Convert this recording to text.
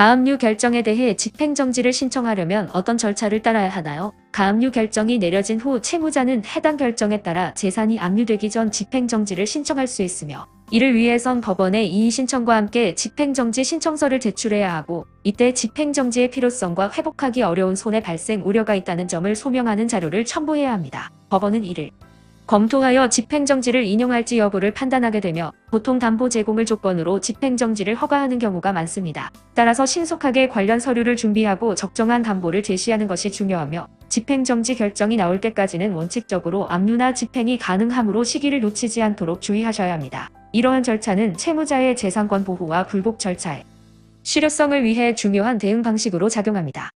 가압류 결정에 대해 집행정지를 신청하려면 어떤 절차를 따라야 하나요? 가압류 결정이 내려진 후 채무자는 해당 결정에 따라 재산이 압류되기 전 집행정지를 신청할 수 있으며 이를 위해선 법원에 이의 신청과 함께 집행정지 신청서를 제출해야 하고 이때 집행정지의 필요성과 회복하기 어려운 손해 발생 우려가 있다는 점을 소명하는 자료를 첨부해야 합니다. 법원은 이를 검토하여 집행정지를 인용할지 여부를 판단하게 되며 보통 담보 제공을 조건으로 집행정지를 허가하는 경우가 많습니다. 따라서 신속하게 관련 서류를 준비하고 적정한 담보를 제시하는 것이 중요하며 집행정지 결정이 나올 때까지는 원칙적으로 압류나 집행이 가능하므로 시기를 놓치지 않도록 주의하셔야 합니다. 이러한 절차는 채무자의 재산권 보호와 굴복 절차에 실효성을 위해 중요한 대응 방식으로 작용합니다.